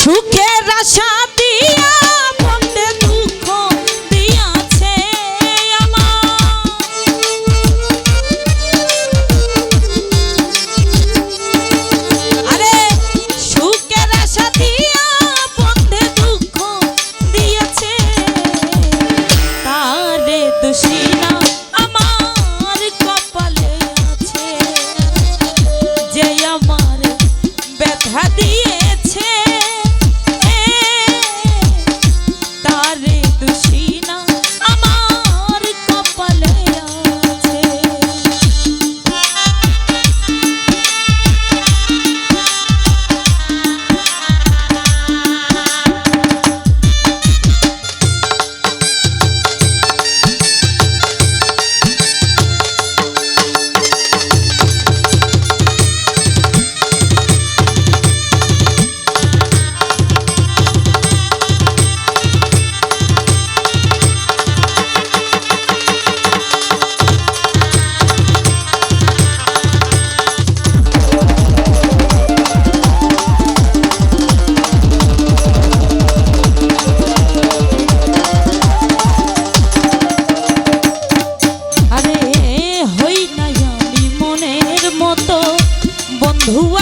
সুখের আশা দিয়া Whoa.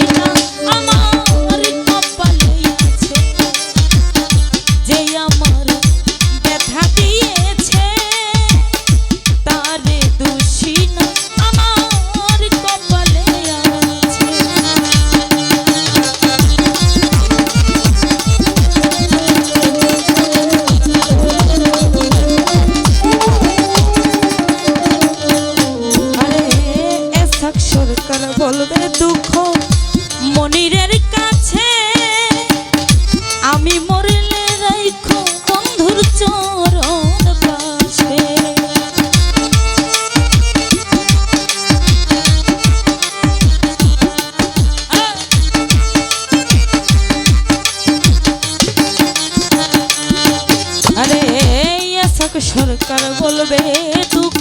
সরকার বলবে দুঃখ